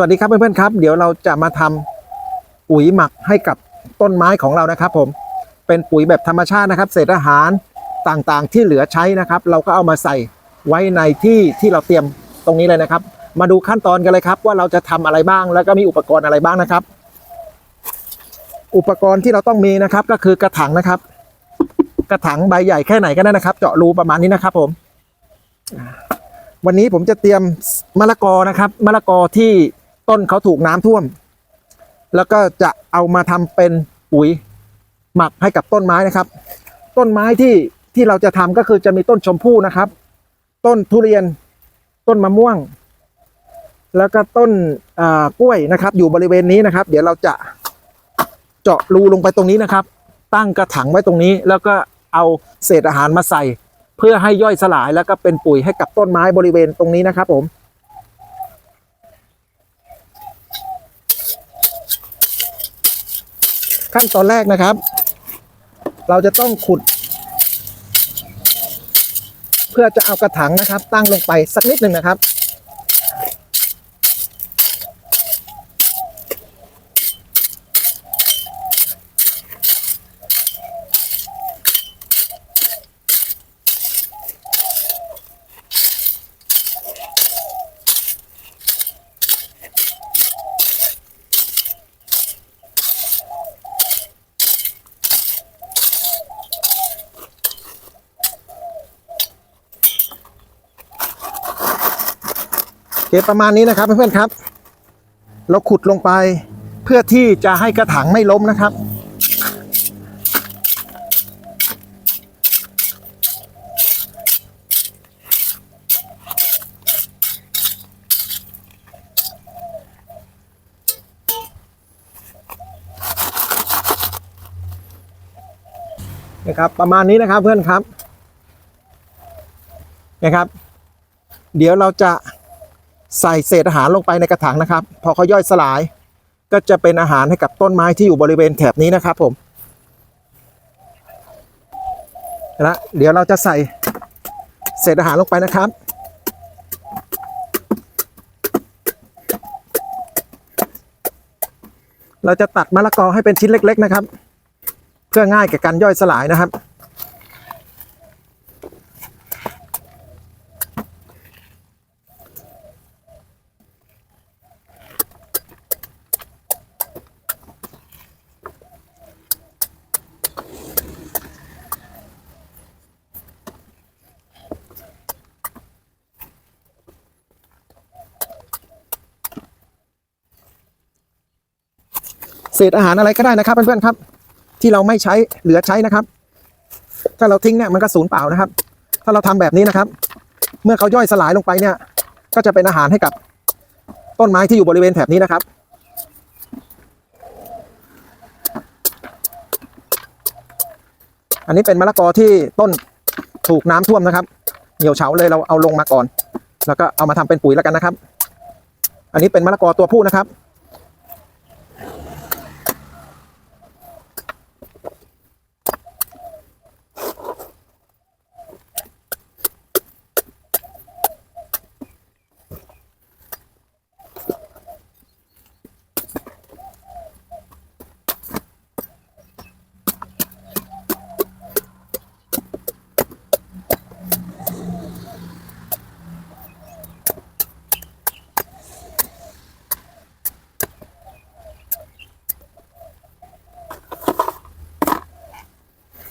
สวัสดีครับเพื่อนๆครับ เดี๋ยวเราจะมาทำปุ๋ยหมักให้กับต้นไม้ของเรานะครับ ผมเป็นปุ๋ยแบบธรรมชาตินะครับ เศษอาหารต่างๆ ที่เหลือใช้นะครับ เราก็เอามาใส่ไว้ในที่ที่เราเตรียมตรงนี้เลยนะครับ มาดูขั้นตอนกันเลยครับ ว่าเราจะทำอะไรบ้างแล้วก็มีอุปกรณ์อะไรบ้างนะครับ อุปกรณ์ที่เราต้องมีนะครับ ก็คือกระถางนะครับ กระถางใบใหญ่แค่ไหนก็ได้นะครับ เจาะรูประมาณนี้นะครับ ผม วันนี้ผมจะเตรียมมะละกอนะครับมะละกอที่ ต้นเขาถูกน้ำท่วม แล้วก็จะเอามาทำเป็นปุ๋ยหมักให้กับต้นไม้นะครับ ต้นไม้ที่ที่เราจะทำก็คือจะมีต้นชมพู่นะครับ ต้นทุเรียน ต้นมะม่วง แล้วก็ต้นกล้วยนะครับ อยู่บริเวณนี้นะครับ เดี๋ยวเราจะเจาะรูลงไปตรงนี้นะครับ ตั้งกระถางไว้ตรงนี้ แล้วก็เอาเศษอาหารมาใส่ เพื่อให้ย่อยสลายแล้วก็เป็นปุ๋ยให้กับต้นไม้บริเวณตรงนี้นะครับผม ขั้นตอนแรกนะครับ เราจะต้องขุด เพื่อจะเอากระถางนะครับ ตั้งลงไปสักนิดหนึ่งนะครับ เก็บประมาณนี้นะครับเพื่อนๆครับ เราขุดลงไปเพื่อที่จะให้กระถางไม่ล้มนะครับ นะครับประมาณนี้นะครับเพื่อนครับนะครับ เดี๋ยวเราจะ ใส่เศษอาหารลงไปในกระถางนะครับ พอเขาย่อยสลาย ก็จะเป็นอาหารให้กับต้นไม้ที่อยู่บริเวณแถบนี้นะครับผมและเดี๋ยวเราจะใส่เศษอาหารลงไปนะครับ เราจะตัดมะละกอให้เป็นชิ้นเล็ก ๆนะครับ เพื่อง่ายแก่การย่อยสลายนะครับ เศษอาหารอะไรก็ได้นะครับเพื่อนๆครับ ที่เราไม่ใช้เหลือใช้นะครับ ถ้าเราทิ้งเนี่ยมันก็สูญเปล่านะครับ ถ้าเราทำแบบนี้นะครับ เมื่อเขาย่อยสลายลงไปเนี่ย ก็จะเป็นอาหารให้กับต้นไม้ที่อยู่บริเวณแถบนี้นะครับอันนี้เป็นมะละกอที่ต้นถูกน้ำท่วมนะครับ เหี่ยวเฉาเลยเราเอาลงมาก่อน แล้วก็เอามาทำเป็นปุ๋ยแล้วกันนะครับ อันนี้เป็นมะละกอตัวผู้นะครับ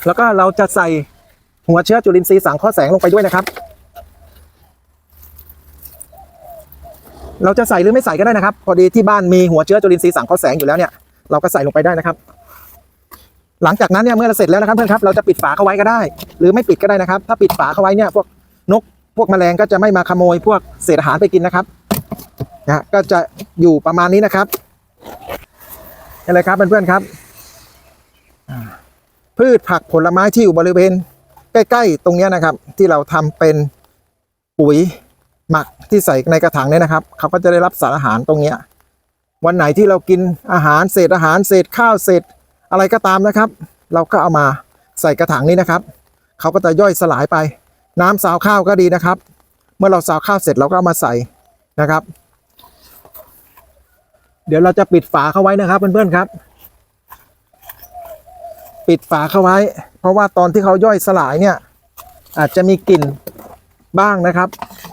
แล้วก็เราจะใส่หัวเชื้อจุลินทรีย์สังเคราะห์แสงลงไปด้วยนะครับ เราจะใส่หรือไม่ใส่ก็ได้นะครับ พอดีที่บ้านมีหัวเชื้อจุลินทรีย์สังเคราะห์แสงอยู่แล้วเนี่ยเราก็ใส่ลงไปได้นะครับ หลังจากนั้นเนี่ยเมื่อเราเสร็จแล้วนะครับเพื่อนครับเราจะปิดฝาเข้าไว้ก็ได้ หรือไม่ปิดก็ได้นะครับ ถ้าปิดฝาเข้าไว้เนี่ยพวกนกพวกแมลงก็จะไม่มาขโมยพวกเศษอาหารไปกินนะครับนะก็จะอยู่ประมาณนี้นะครับนี่เลยครับเพื่อนๆครับ พืชผักผลไม้ที่อยู่บริเวณ ใกล้ ๆ ตรงนี้นะครับ ที่เราทำเป็นปุ๋ยหมักที่ใส่ในกระถางเนี่ยนะครับ เขาก็จะได้รับสารอาหารตรงเนี้ยวันไหนที่เรากินอาหารเศษอาหารเศษข้าวเศษอะไรก็ตามนะครับ เราก็เอามาใส่กระถางนี้นะครับ เขาก็จะย่อยสลายไป น้ำซาวข้าวก็ดีนะครับ เมื่อเราซาวข้าวเสร็จเราก็เอามาใส่นะครับ เดี๋ยวเราจะปิดฝาเข้าไว้นะครับเพื่อนๆครับ ปิดฝาเข้าไว้ เพราะว่าตอนที่เขาย่อยสลายเนี่ย อาจจะมีกลิ่นบ้างนะครับ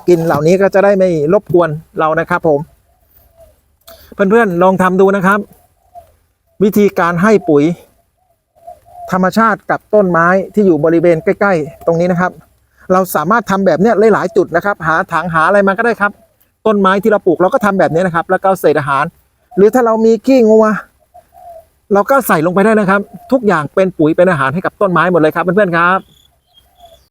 กลิ่นเหล่านี้ก็จะได้ไม่รบกวนเรานะครับผม เพื่อนๆลองทำดูนะครับ วิธีการให้ปุ๋ย ธรรมชาติกับต้นไม้ที่อยู่บริเวณใกล้ ๆ ตรงนี้นะครับ เราสามารถทำแบบเนี้ยหลายๆจุดนะครับ หาถังหาอะไรมาก็ได้ครับ ต้นไม้ที่เราปลูกเราก็ทำแบบนี้นะครับ แล้วก็เศษอาหาร หรือถ้าเรามีขี้งัว เราก็ใส่ลงไปได้นะครับ ทุกอย่างเป็นปุ๋ยเป็นอาหารให้กับต้นไม้หมดเลยครับเพื่อนๆครับ